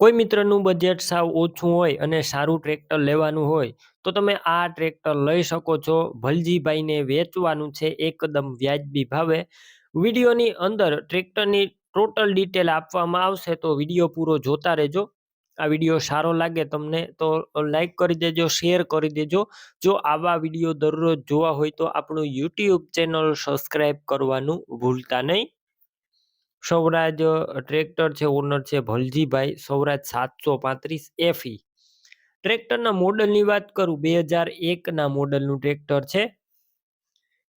કોઈ મિત્રનું બજેટ સાવ ઓછું હોય અને સારું ટ્રેક્ટર લેવાનું હોય, તો તમે આ ટ્રેક્ટર લઈ શકો છો. ભલજીભાઈને વેચવાનું છે એકદમ વ્યાજબી ભાવે. વિડીયોની અંદર ટ્રેક્ટરની ટોટલ ડિટેલ આપવામાં આવશે, તો વીડિયો પૂરો જોતા રહેજો. આ વીડિયો સારો લાગે તમને તો લાઈક કરી દેજો શેર કરી દેજો. જો આવા વીડિયો દરરોજ જોવા હોય તો આપણું યુટ્યુબ ચેનલ સબસ્ક્રાઈબ કરવાનું ભૂલતા નહીં. સૌરાજ ટ્રેક્ટર છે, ઓનર છે, ભલજીભાઈ, સૌરાજ સાતસો પાંત્રીસ એફઈ. ટ્રેક્ટરના મોડલની વાત કરું, બે હજાર એકના મોડલનું ટ્રેક્ટર છે.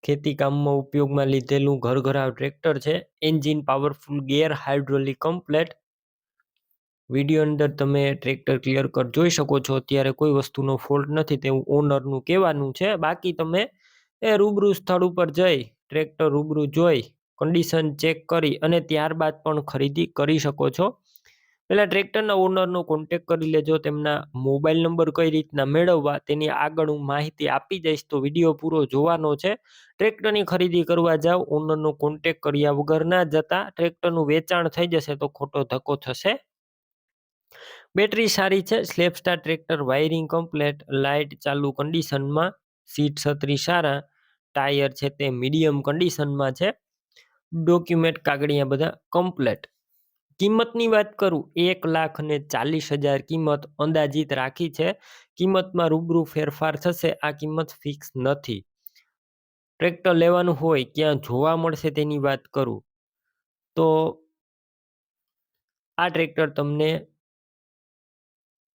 ખેતી કામમાં ઉપયોગમાં લીધેલું ઘરઘરાવ ટ્રેક્ટર છે. Engine powerful, gear hydraulic, complete. Video અંદર તમે ટ્રેક્ટર ક્લિયર કર, જોઈ શકો છો. અત્યારે કોઈ વસ્તુનો ફોલ્ટ નથી, તેવું ઓનરનું કહેવાનું છે. બાકી તમે એ રૂબરૂ સ્થળ ઉપર જઈ, ટ્રેક્ટર રૂબરૂ જોઈ કન્ડિશન ચેક કરી અને ત્યારબાદ પણ ખરીદી કરી શકો છો. પહેલાં ટ્રેક્ટરના ઓનરનો કોન્ટેક કરી લેજો, તેમના મોબાઈલ નંબર કઈ રીતના મેળવવા તેની આગળ હું માહિતી આપી દઈશ, તો વીડિયો પૂરો જોવાનો છે. ટ્રેક્ટરની ખરીદી કરવા જાઓ ઓનરનો કોન્ટેક કર્યા વગર ના જતા ટ્રેક્ટરનું વેચાણ થઈ જશે તો ખોટો ધક્કો થશે. બેટરી સારી છે સ્લેપસ્ટાર ટ્રેક્ટર વાયરિંગ કમ્પ્લેટ લાઇટ ચાલુ કન્ડિશનમાં સીટ છત્રી સારા ટાયર છે તે મીડિયમ કન્ડિશનમાં છે. ડોક્યુમેન્ટ કાગળિયા બધા કમ્પ્લેટ. કિંમતની વાત કરું, એક લાખ અને ચાલીસ હજાર કિંમત અંદાજિત રાખી છે. કિંમતમાં રૂબરૂ ફેરફાર થશે, આ કિંમત ફિક્સ નથી. ટ્રેક્ટર લેવાનું હોય, ક્યાં જોવા મળશે તેની વાત કરું. તો આ ટ્રેક્ટર તમને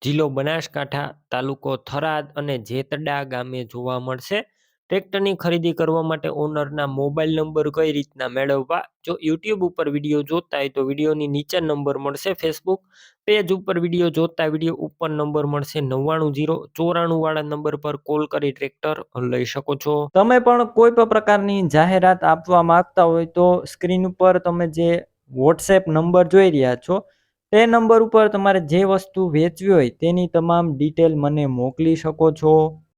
જિલ્લો બનાસકાંઠા તાલુકો થરાદ અને જેતડા ગામે જોવા મળશે. ટ્રેક્ટરની ખરીદી કરવા માટે ઓનરના મોબાઈલ નંબર કઈ રીતના મેળવવા? જો યુટ્યુબ ઉપર વીડિયો જોતા હોય તો વિડીયોની નીચે નંબર મળશે. ફેસબુક પેજ ઉપર વીડિયો જોતા વીડિયો ઉપર નંબર મળશે. નવ્વાણું જીરો ચોરાણું વાળા નંબર પર કોલ કરી ટ્રેક્ટર લઈ શકો છો. તમે પણ કોઈ પણ પ્રકારની જાહેરાત આપવા માંગતા હોય તો સ્ક્રીન ઉપર તમે જે વોટ્સએપ નંબર જોઈ રહ્યા છો, તે નંબર ઉપર તમારે જે વસ્તુ વેચવી હોય તેની તમામ ડિટેલ મને મોકલી શકો છો.